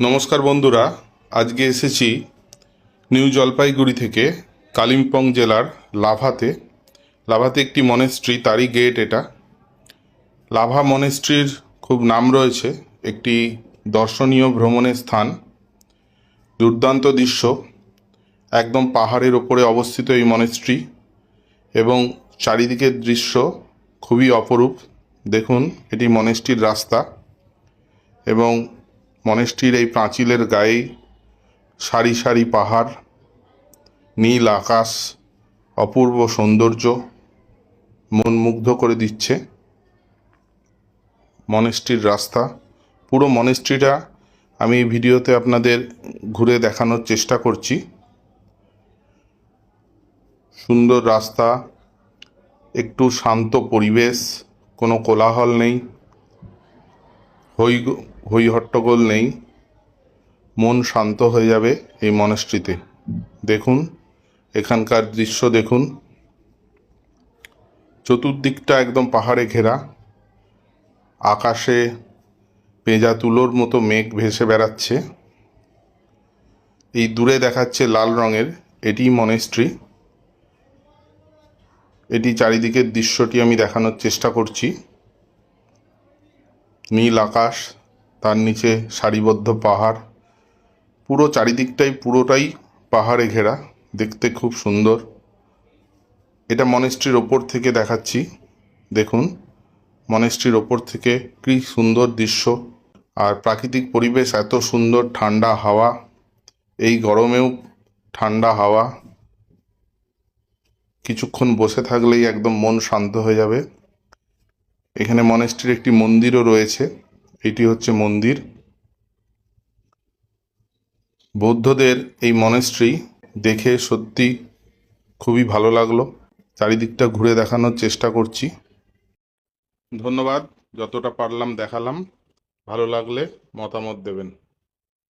নমস্কার বন্ধুরা, আজকে এসেছি নিউ জলপাইগুড়ি থেকে কালিম্পং জেলার লাভাতে। লাভাতে একটি মনেস্ট্রি তারই গেট এটা। লাভা মনেস্ট্রির খুব নাম রয়েছে, একটি দর্শনীয় ভ্রমণের স্থান। দুর্দান্ত দৃশ্য, একদম পাহাড়ের ওপরে অবস্থিত এই মনেস্ট্রি এবং চারিদিকের দৃশ্য খুবই অপরূপ। দেখুন, এটি মনেস্ট্রির রাস্তা এবং মনেস্ট্রির এই প্রাচীলের গায়েই সারি সারি পাহাড়, নীল আকাশ, অপূর্ব সৌন্দর্য মন মুগ্ধ করে দিচ্ছে। মনেস্ট্রির রাস্তা, পুরো মনেস্ট্রিটা আমি ভিডিওতে আপনাদের ঘুরে দেখানোর চেষ্টা করছি। সুন্দর রাস্তা, একটু শান্ত পরিবেশ, কোনো কোলাহল নেই। হই হই হট্টগোল নেই। মন শান্ত হয়ে যাবে এই মনেস্ট্রিতে দেখুন, এখানকার দৃশ্য দেখুন। চতুর্দিকটা একদম পাহাড়ে ঘেরা। আকাশে পেঁজা তুলোর মতো মেঘ ভেসে বেড়াচ্ছে। এই দূরে দেখাচ্ছে লাল রঙের এটি মনেস্ট্রি এটি চারিদিকের দৃশ্যটি আমি দেখানোর চেষ্টা করছি। নীল আকাশ তার নিচে সারিবদ্ধ পাহাড়। পুরো চারিদিকটাই পুরোটাই পাহাড়ে ঘেরা। দেখতে খুব সুন্দর। এটা মনেস্ট্রির ওপর থেকে দেখাচ্ছি। দেখুন, মনেস্ট্রির ওপর থেকে কি সুন্দর দৃশ্য। আর প্রাকৃতিক পরিবেশ এত সুন্দর, ঠান্ডা হাওয়া। এই গরমেও ঠান্ডা হাওয়া। কিছুক্ষণ বসে থাকলেই একদম মন শান্ত হয়ে যাবে। এখানে মনেস্ট্রির একটি মন্দিরও রয়েছে। এটি হচ্ছে মন্দির। বৌদ্ধদের এই মনেস্ট্রি দেখে সত্যি খুবই ভালো লাগল। চারিদিকটা ঘুরে দেখানোর চেষ্টা করছি। ধন্যবাদ, যতটা পারলাম দেখালাম। ভালো লাগলে মতামত দেবেন।